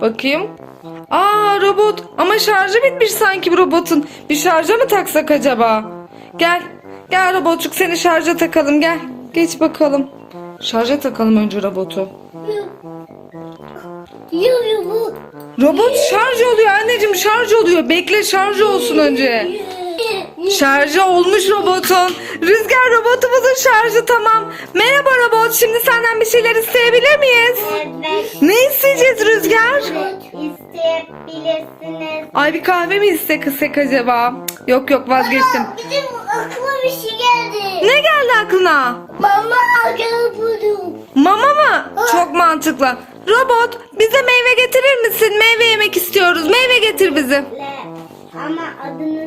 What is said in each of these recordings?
Bakayım. Aa robot ama şarjı bitmiş sanki bu robotun. Bir şarja mı taksak acaba? Gel. Gel robotçuk seni şarja takalım gel. Geç bakalım. Şarja takalım önce robotu. Robot şarj oluyor anneciğim şarj oluyor. Bekle şarj olsun önce. Şarjı olmuş robotun. Rüzgar robotumuzun şarjı tamam. Merhaba robot şimdi senden bir şeyler isteyebilir miyiz? Evet. Ne isteyeceğiz Rüzgar? İsteyebilirsiniz. Ay bir kahve mi istesek acaba? Cık, Yok yok vazgeçtim. Bizim aklıma bir şey geldi. Ne geldi aklına? Mama akıllı buldum. Mama mı? Çok mantıklı. Robot bize meyve getirir misin? Meyve yemek istiyoruz. Meyve getir bizi. Ama adını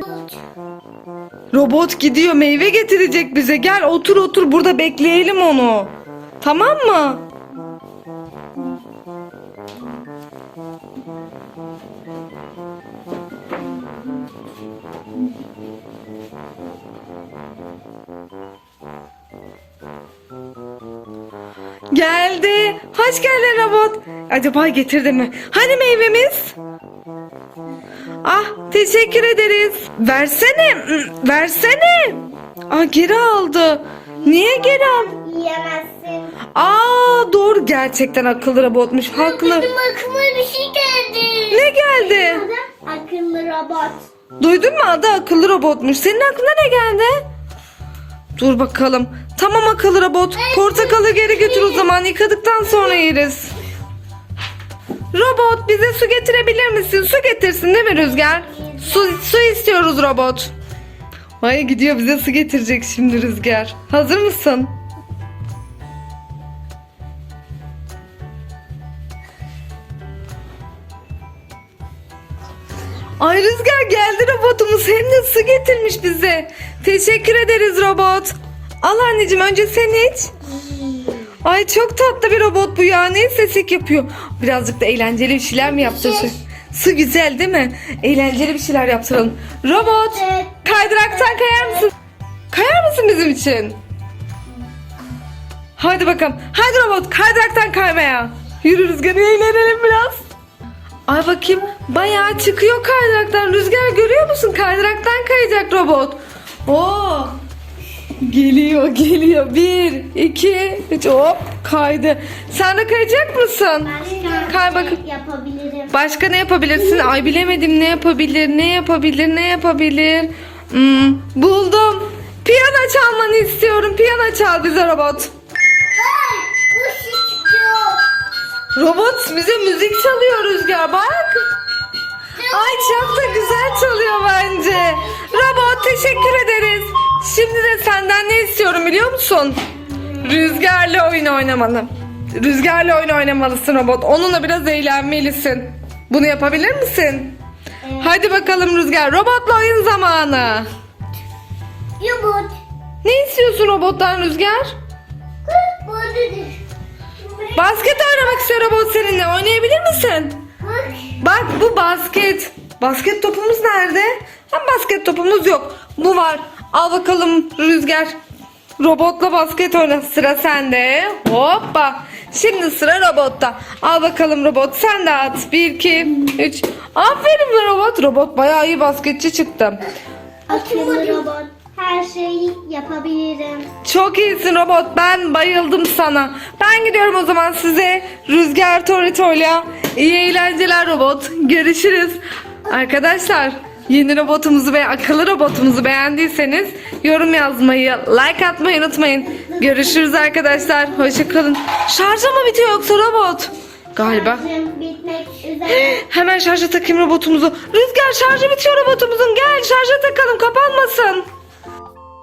Robot gidiyor meyve getirecek bize. Gel otur otur burada bekleyelim onu. Tamam mı? Geldi. Hoş geldin robot. Acaba getirdi mi? Hani meyvemiz? Ah teşekkür ederiz. Versene. Versene. Aa geri aldı. Niye geri aldı? yiyemezsin. Aa doğru gerçekten akıllı robotmuş. Haklı. Benim aklıma bir şey geldi. Ne geldi? Adı akıllı robot. Duydun mu adı akıllı robotmuş. Senin aklına ne geldi? Dur bakalım. Tamam akıllı robot. Portakalı geri götür o zaman. Yıkadıktan sonra yeriz. Robot bize su misin? Getirsin değil mi Rüzgar? Su, su istiyoruz robot. Ay gidiyor bize su getirecek şimdi Rüzgar. Hazır mısın? Ay Rüzgar geldi robotumuz hem de su getirmiş bize. Teşekkür ederiz robot. Al anneciğim önce sen iç. Ay çok tatlı bir robot bu ya. Ne sesik yapıyor. Birazcık da eğlenceli bir şeyler mi yaptırsın? Su güzel değil mi? Eğlenceli bir şeyler yaptıralım. Robot kaydıraktan kayar mısın? Kayar mısın bizim için? Hadi bakalım. Hadi robot kaydıraktan kaymaya. Yürü Rüzgar eğlenelim biraz. Ay bakayım bayağı çıkıyor kaydıraktan. Rüzgar görüyor musun? Kaydıraktan kayacak robot. Oo. Geliyor geliyor. Bir, iki, üç hop kaydı. Sen de kayacak mısın? Başka Kay bakın. şey yapabilirim. Başka ne yapabilirsin? Ay bilemedim ne yapabilir, ne yapabilir, ne yapabilir. Hmm, buldum. Piyano çalmanı istiyorum. Piyano çal bize robot. Robot bize müzik çalıyor Rüzgar bak. Ay çok da güzel çalıyor bence. Robot teşekkür ederiz. Şimdi de senden ne istiyorum biliyor musun? Rüzgarla oyun oynamanı. Rüzgarla oyun oynamalısın robot. Onunla biraz eğlenmelisin. Bunu yapabilir misin? Evet. Hadi bakalım Rüzgar. Robotla oyun zamanı. Yumurt. Ne istiyorsun robottan Rüzgar? Basket oynamak istiyor robot seninle. Oynayabilir misin? Bak. Bak bu basket. Basket topumuz nerede? Hem basket topumuz yok. Bu var. Al bakalım Rüzgar. Robotla basket oyna. Sıra sende. Hoppa. Şimdi sıra robotta. Al bakalım robot. Sen de at. 1, 2, 3. Aferin be robot. Robot bayağı iyi basketçi çıktı. Akıllı robot. Her şeyi yapabilirim. Çok iyisin robot. Ben bayıldım sana. Ben gidiyorum o zaman size Rüzgar Torito'yla iyi eğlenceler robot. Görüşürüz. Arkadaşlar yeni robotumuzu ve akıllı robotumuzu beğendiyseniz yorum yazmayı, like atmayı unutmayın. Görüşürüz arkadaşlar. Hoşçakalın. Şarjı mı bitiyor yoksa robot? Galiba. Şarjım bitmek üzere. Hemen şarja takayım robotumuzu. Rüzgar şarjı bitiyor robotumuzun. Gel şarja takalım kapanmasın.